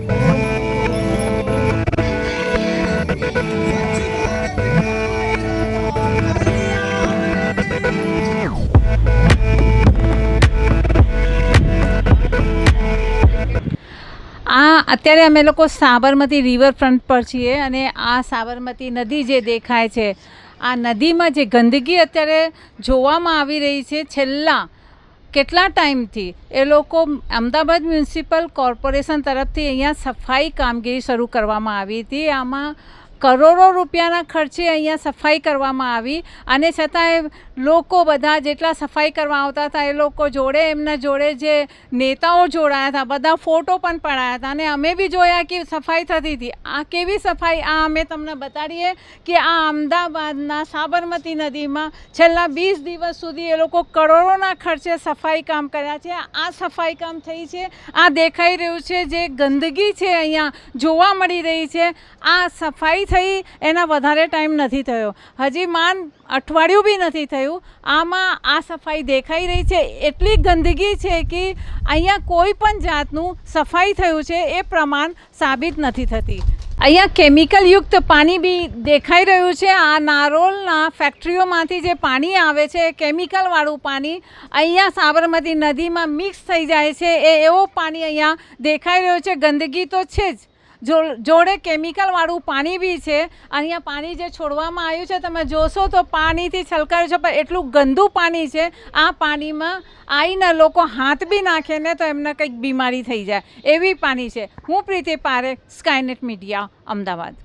આ અત્યારે અમે લોકો સાબરમતી રિવરફ્રન્ટ પર છીએ અને આ સાબરમતી નદી જે દેખાય છે, આ નદીમાં જે ગંદકી અત્યારે જોવામાં આવી રહી છે, છેલ્લા કેટલા ટાઈમથી એ લોકો અમદાવાદ મ્યુનિસિપલ કોર્પોરેશન તરફથી અહીંયા સફાઈ કામગીરી શરૂ કરવામાં આવી હતી. આમાં કરોડો રૂપિયાના ખર્ચે અહીંયા સફાઈ કરવામાં આવી. અને છતાંય લોકો બધા જેટલા સફાઈ કરવા આવતા હતા, એ લોકો જોડે, એમના જોડે જે નેતાઓ જોડાયા હતા, બધા ફોટો પણ પડાયા હતા. અને અમે બી જોયા કે સફાઈ થતી હતી. આ કેવી સફાઈ? આ અમે તમને બતાડીએ કે આ અમદાવાદના સાબરમતી નદીમાં છેલ્લા વીસ દિવસ સુધી એ લોકો કરોડોના ખર્ચે સફાઈ કામ કર્યા છે. આ સફાઈ કામ થઈ છે. આ દેખાઈ રહ્યું છે જે ગંદકી છે અહીંયા જોવા મળી રહી છે. આ સફાઈ થઈ એના વધારે ટાઈમ નથી થયો. હજી માન અઠવાડિયું બી નથી થયું. આમાં આ સફાઈ દેખાઈ રહી છે. એટલી ગંદકી છે કે અહીંયા કોઈ પણ જાતનું સફાઈ થયું છે એ પ્રમાણ સાબિત નથી થતી. અહીંયા કેમિકલયુક્ત પાણી બી દેખાઈ રહ્યું છે. આ નારોલના ફેક્ટરીઓમાંથી જે પાણી આવે છે કેમિકલવાળું પાણી અહીંયા સાબરમતી નદીમાં મિક્સ થઈ જાય છે. એ એવો પાણી અહીંયા દેખાઈ રહ્યો છે. ગંદકી તો છે જ. જોડે કેમિકલવાળું પાણી બી છે, અહીંયા પાણી જે છોડવામાં આવ્યું છે, તમે જોશો તો પાણીથી છલકાયું છે, પણ એટલું ગંદુ પાણી છે, આ પાણીમાં આવીને લોકો હાથ બી નાખે ને તો એમને કંઈક બીમારી થઈ જાય, એવી પાણી છે. હું પ્રીતિ પારેખ સ્કાયનેટ મીડિયા અમદાવાદ.